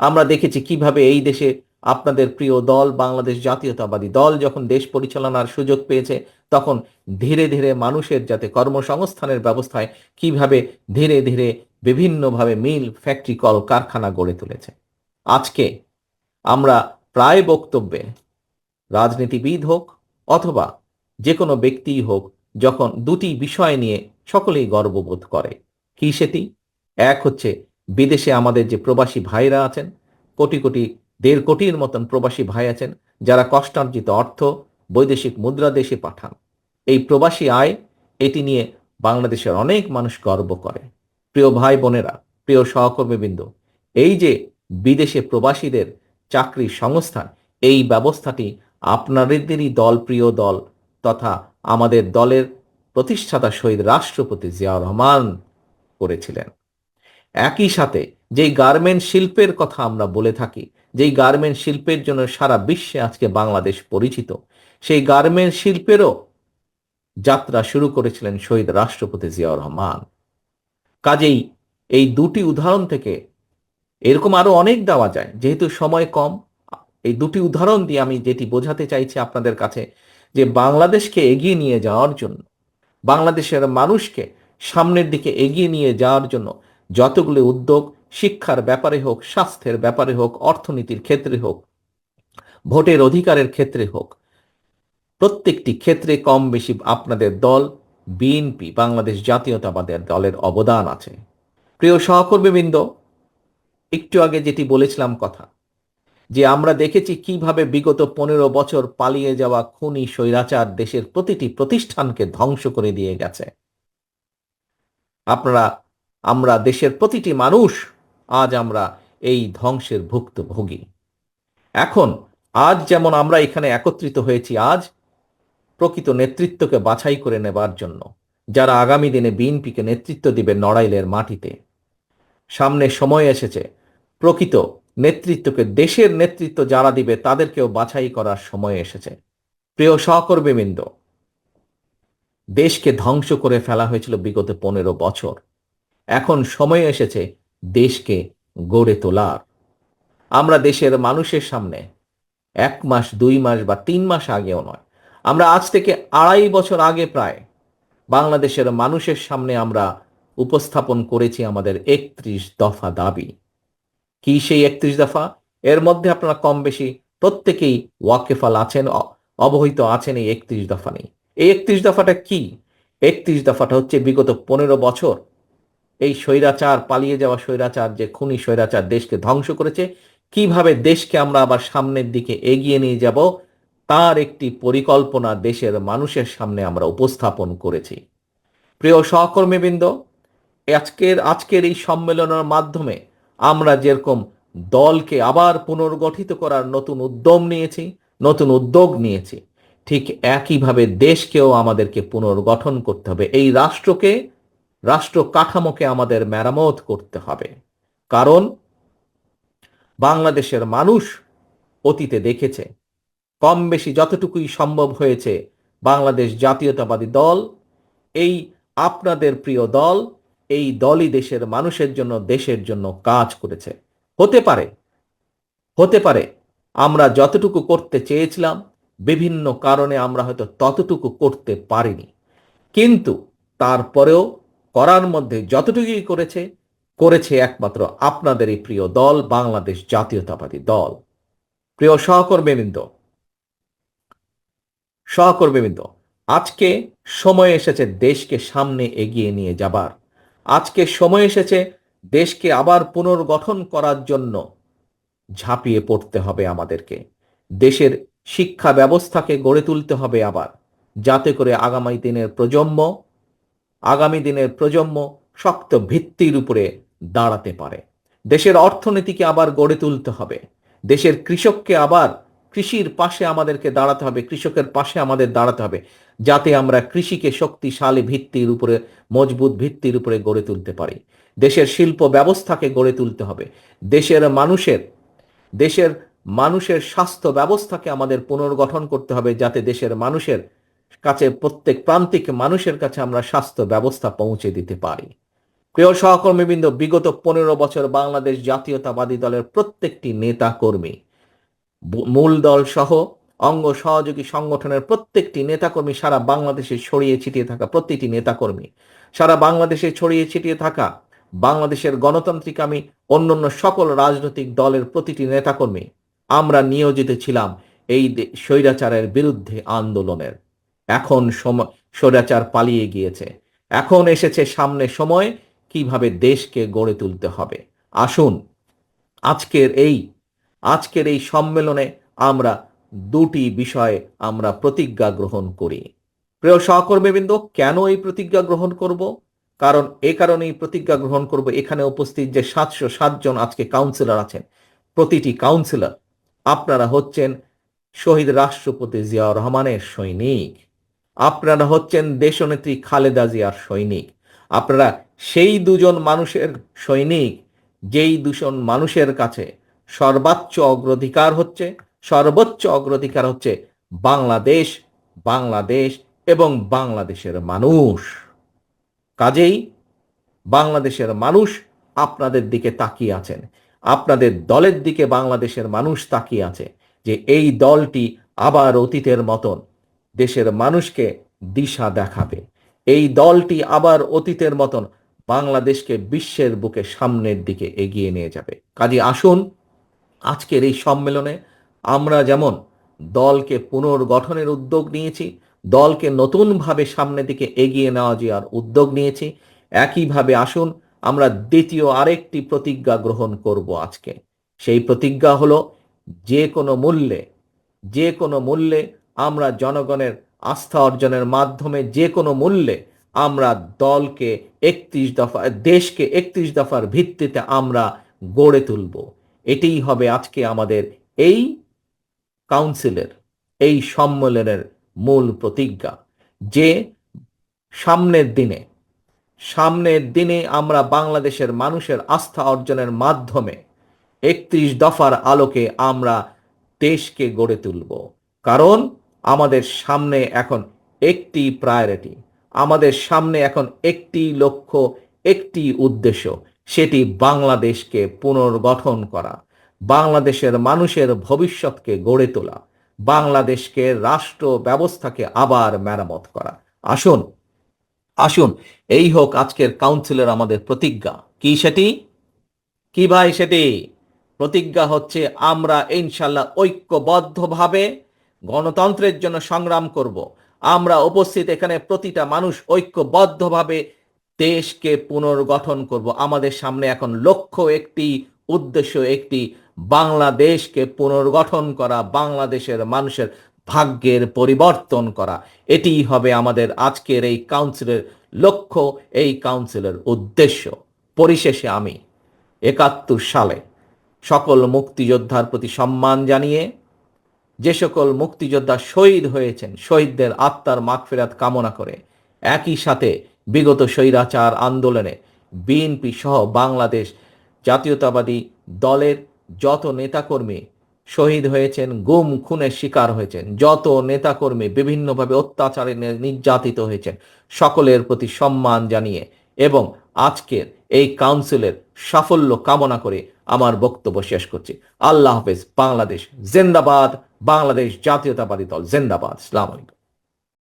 আমরা দেখেছি কীভাবে এই দেশে আপনাদের প্রিয় দল, বাংলাদেশ জাতীয়তাবাদী দল, যখন দেশ পরিচালনার সুযোগ পেয়েছে, তখন ধীরে ধীরে মানুষের যাতে কর্মসংস্থানের ব্যবস্থায় কীভাবে ধীরে ধীরে বিভিন্নভাবে মিল, ফ্যাক্টরি কল কারখানা গড়ে তুলেছে। আজকে আমরা প্রায় বক্তব্যে রাজনীতিবিদ হোক অথবা যে কোনো ব্যক্তিই হোক যখন দুটি বিষয় নিয়ে সকলেই গর্ববোধ করে, কি সেটি? এক হচ্ছে বিদেশে আমাদের যে প্রবাসী ভাইরা আছেন, কোটি কোটি, দেড় কোটির মতন প্রবাসী ভাই আছেন, যারা কষ্টার্জিত অর্থ, বৈদেশিক মুদ্রা দেশে পাঠান। এই প্রবাসী আয়, এটি নিয়ে বাংলাদেশের অনেক মানুষ গর্ব করে। প্রিয় ভাই বোনেরা, প্রিয় সহকর্মীবৃন্দ, এই যে বিদেশে প্রবাসীদের চাকরির সংস্থান এই ব্যবস্থাটি আপনাদেরই দল, প্রিয় দল তথা আমাদের দলের প্রতিষ্ঠাতা শহীদ রাষ্ট্রপতি জিয়াউর রহমান করেছিলেন। একই সাথে যেই গার্মেন্ট শিল্পের কথা আমরা বলে থাকি, যেই গার্মেন্ট শিল্পের জন্য সারা বিশ্বে আজকে বাংলাদেশ পরিচিত, সেই গার্মেন্ট শিল্পেরও যাত্রা শুরু করেছিলেন শহীদ রাষ্ট্রপতি জিয়াউর রহমান। কাজেই এই দুটি উদাহরণ থেকে এরকম আরও অনেক দেওয়া যায়, যেহেতু সময় কম এই দুটি উদাহরণ দিয়ে আমি যেটি বোঝাতে চাইছি আপনাদের কাছে, যে বাংলাদেশকে এগিয়ে নিয়ে যাওয়ার জন্য, বাংলাদেশের মানুষকে সামনের দিকে এগিয়ে নিয়ে যাওয়ার জন্য যতগুলো উদ্যোগ, শিক্ষার ব্যাপারে হোক, স্বাস্থ্যের ব্যাপারে হোক, অর্থনীতির ক্ষেত্রে হোক, ভোটের অধিকারের ক্ষেত্রে হোক, প্রত্যেকটি ক্ষেত্রে কম বেশি আপনাদের দল, বিএনপি, বাংলাদেশ জাতীয়তাবাদের দলের অবদান আছে। প্রিয় সহকর্মীবৃন্দ, একটু আগে যেটি বলেছিলাম কথা যে আমরা দেখেছি কীভাবে বিগত পনেরো বছর পালিয়ে যাওয়া খুনি স্বৈরাচার দেশের প্রতিটি প্রতিষ্ঠানকে ধ্বংস করে দিয়ে গেছে। আপনারা, আমরা দেশের প্রতিটি মানুষ, আজ আমরা এই ধ্বংসের ভুক্তভোগী। এখন, আজ যেমন আমরা এখানে একত্রিত হয়েছি, আজ প্রকৃত নেতৃত্বকে বাছাই করে নেবার জন্য। যারা আগামী দিনে বিএনপিকে নেতৃত্ব দিবে নড়াইলের মাটিতে। সামনে সময় এসেছে, প্রকৃত নেতৃত্বকে, দেশের নেতৃত্ব যারা দিবে তাদেরকেও বাছাই করার সময় এসেছে। প্রিয় সহকর্মীবৃন্দ, দেশকে ধ্বংস করে ফেলা হয়েছিল বিগত পনেরো বছর। এখন সময় এসেছে দেশকে গড়ে তোলার। আমরা দেশের মানুষের সামনে এক মাস, দুই মাস বা তিন মাস আগেও নয়, আমরা আজ থেকে আড়াই বছর আগে প্রায় বাংলাদেশের মানুষের সামনে আমরা উপস্থাপন করেছি আমাদের একত্রিশ দফা দাবি। কি সেই একত্রিশ দফা? এর মধ্যে আপনারা কম বেশি প্রত্যেকেই ওয়াকেফাল আছেন অবহিত আছেন এই একত্রিশ দফা নেই এই একত্রিশ দফাটা কি? একত্রিশ দফাটা হচ্ছে বিগত পনেরো বছর এই স্বৈরাচার, পালিয়ে যাওয়া স্বৈরাচার, যে খুনি স্বৈরাচার দেশকে ধ্বংস করেছে, কীভাবে দেশকে আমরা আবার সামনের দিকে এগিয়ে নিয়ে যাব, তার একটি পরিকল্পনা দেশের মানুষের সামনে আমরা উপস্থাপন করেছি। প্রিয় সহকর্মীবৃন্দ, আজকের আজকের এই সম্মেলনের মাধ্যমে আমরা যেরকম দলকে আবার পুনর্গঠিত করার নতুন উদ্যম নিয়েছি, নতুন উদ্যোগ নিয়েছি, ঠিক একইভাবে দেশকেও আমাদেরকে পুনর্গঠন করতে হবে। এই রাষ্ট্রকে, রাষ্ট্র কাঠামোকে আমাদের মেরামত করতে হবে। কারণ বাংলাদেশের মানুষ অতীতে দেখেছে কম বেশি যতটুকুই সম্ভব হয়েছে বাংলাদেশ জাতীয়তাবাদী দল, এই আপনাদের প্রিয় দল এই দলই দেশের মানুষের জন্য, দেশের জন্য কাজ করেছে। হতে পারে হতে পারে আমরা যতটুকু করতে চেয়েছিলাম, বিভিন্ন কারণে আমরা হয়তো ততটুকু করতে পারিনি। কিন্তু তারপরেও করার মধ্যে যতটুকুই করেছে করেছে একমাত্র আপনাদের এই প্রিয় দল, বাংলাদেশ জাতীয়তাবাদী দল। প্রিয় সহকর্মীবৃন্দ সহকর্মীবৃন্দ, আজকে সময় এসেছে দেশকে সামনে এগিয়ে নিয়ে যাবার। আজকে সময় এসেছে দেশকে আবার পুনর্গঠন করার জন্য। ঝাঁপিয়ে পড়তে হবে আমাদেরকে। দেশের শিক্ষা ব্যবস্থাকে গড়ে তুলতে হবে আবার। যাতে করে আগামী দিনের প্রজন্ম, আগামী দিনের প্রজন্ম শক্ত ভিত্তির উপরে দাঁড়াতে পারে। দেশের অর্থনীতিকে আবার গড়ে তুলতে হবে। দেশের কৃষককে আবার কৃষির পাশে আমাদেরকে দাঁড়াতে হবে, কৃষকের পাশে আমাদের দাঁড়াতে হবে, যাতে আমরা কৃষিকে শক্তিশালী ভিত্তির উপরে, মজবুত ভিত্তির উপরে গড়ে তুলতে পারি। দেশের শিল্প ব্যবস্থাকে গড়ে তুলতে হবে। দেশের মানুষের দেশের মানুষের স্বাস্থ্য ব্যবস্থাকে আমাদের পুনর্গঠন করতে হবে, যাতে দেশের মানুষের কাছে, প্রত্যেক প্রান্তিক মানুষের কাছে আমরা স্বাস্থ্য ব্যবস্থা পৌঁছে দিতে পারি। প্রিয় সহকর্মীবৃন্দ, বিগত পনেরো বছর বাংলাদেশ জাতীয়তাবাদী দলের প্রত্যেকটি নেতা কর্মী মূল দল সহ অঙ্গ সহযোগী সংগঠনের প্রত্যেকটি নেতাকর্মী সারা বাংলাদেশে ছড়িয়ে ছিটিয়ে থাকা প্রতিটি নেতাকর্মী। সারা বাংলাদেশে ছড়িয়ে ছিটিয়ে থাকা বাংলাদেশের গণতান্ত্রিক আমি অন্যান্য সকল রাজনৈতিক দলের প্রতিটি নেতাকর্মী। আমরা নিয়োজিত ছিলাম এই স্বৈরাচারের বিরুদ্ধে আন্দোলনের। এখন সময় স্বৈরাচার পালিয়ে গিয়েছে। এখন এসেছে সামনে সময় কীভাবে দেশকে গড়ে তুলতে হবে। আসুন, আজকের এই আজকের এই সম্মেলনে আমরা দুটি বিষয়ে আমরা প্রতিজ্ঞা গ্রহণ করি। প্রিয় সহকর্মীবৃন্দ, কেন এই প্রতিজ্ঞা গ্রহণ করব? কারণ এ কারণেই প্রতিজ্ঞা গ্রহণ করব। এখানে উপস্থিত যে সাতশো সাতজন আজকে কাউন্সিলর আছেন, প্রতিটি কাউন্সিলর আপনারা হচ্ছেন শহীদ রাষ্ট্রপতি জিয়াউর রহমানের সৈনিক, আপনারা হচ্ছেন দেশনেত্রী খালেদা জিয়ার সৈনিক, আপনারা সেই দুজন মানুষের সৈনিক যেই দুজন মানুষের কাছে সর্বোচ্চ অগ্রাধিকার হচ্ছে, সর্বোচ্চ অগ্রাধিকার হচ্ছে বাংলাদেশ বাংলাদেশ এবং বাংলাদেশের মানুষ। কাজেই বাংলাদেশের মানুষ আপনাদের দিকে তাকিয়ে আছেন। আপনাদের দলের দিকে বাংলাদেশের মানুষ তাকিয়ে আছে যে এই দলটি আবার অতীতের মতন দেশের মানুষকে দিশা দেখাবে। এই দলটি আবার অতীতের মতন বাংলাদেশকে বিশ্বের বুকে সামনের দিকে এগিয়ে নিয়ে যাবে। কাজে আসুন আজকের এই সম্মেলনে আমরা যেমন দলকে পুনর্গঠনের উদ্যোগ নিয়েছি, দলকে নতুনভাবে সামনের দিকে এগিয়ে নেওয়া যাওয়ার উদ্যোগ নিয়েছি, একইভাবে আসুন আমরা দ্বিতীয় আরেকটি প্রতিজ্ঞা গ্রহণ করব আজকে। সেই প্রতিজ্ঞা হলো, যে কোনো মূল্যে, যে কোনো মূল্যে আমরা জনগণের আস্থা অর্জনের মাধ্যমে যে কোনো মূল্যে আমরা দলকে একত্রিশ দফা, দেশকে একত্রিশ দফার ভিত্তিতে আমরা গড়ে তুলব। এটিই হবে আজকে আমাদের এই কাউন্সিলের, এই সম্মেলনের মূল প্রতিজ্ঞা, যে সামনের দিনে সামনের দিনে আমরা বাংলাদেশের মানুষের আস্থা অর্জনের মাধ্যমে একত্রিশ দফার আলোকে আমরা দেশকে গড়ে তুলব। কারণ আমাদের সামনে এখন একটি প্রায়োরিটি আমাদের সামনে এখন একটি লক্ষ্য, একটি উদ্দেশ্য সেটি বাংলাদেশকে পুনর্গঠন করা, বাংলাদেশের মানুষের ভবিষ্যৎকে গড়ে তোলা, বাংলাদেশকে রাষ্ট্র ব্যবস্থাকে আবার মেরামত করা। আসুন আসুন, এই হোক আজকের কাউন্সিলের আমাদের প্রতিজ্ঞা। কি সেটি? কি ভাই সেটি? প্রতিজ্ঞা হচ্ছে আমরা ইনশাল্লাহ ঐক্যবদ্ধভাবে গণতন্ত্রের জন্য সংগ্রাম করব। আমরা উপস্থিত এখানে প্রতিটা মানুষ ঐক্যবদ্ধভাবে দেশকে পুনর্গঠন করব। আমাদের সামনে এখন লক্ষ্য একটি, উদ্দেশ্য একটি, বাংলাদেশকে পুনর্গঠন করা, বাংলাদেশের মানুষের ভাগ্যের পরিবর্তন করা। এটি হবে আমাদের আজকের এই কাউন্সিলের লক্ষ্য, এই কাউন্সিলের উদ্দেশ্য। পরিশেষে আমি একাত্তর সালে সকল মুক্তিযোদ্ধার প্রতি সম্মান জানিয়ে, যে সকল মুক্তিযোদ্ধা শহীদ হয়েছেন, শহীদদের আত্মার মাগফেরাত কামনা করে, একই সাথে বিগত স্বৈরাচার আন্দোলনে বিএনপি সহ বাংলাদেশ জাতীয়তাবাদী দলের যত নেতাকর্মী শহীদ হয়েছেন, গুম, খুনের শিকার হয়েছেন, যত নেতাকর্মী বিভিন্নভাবে অত্যাচারে নির্যাতিত হয়েছেন, সকলের প্রতি সম্মান জানিয়ে এবং আজকের এই কাউন্সিলের সাফল্য কামনা করে আমার বক্তব্য শেষ করছি। আল্লাহ হাফেজ, বাংলাদেশ জেন্দাবাদ, বাংলাদেশ জাতীয়তাবাদী দল জেন্দাবাদ। আলাইকুম।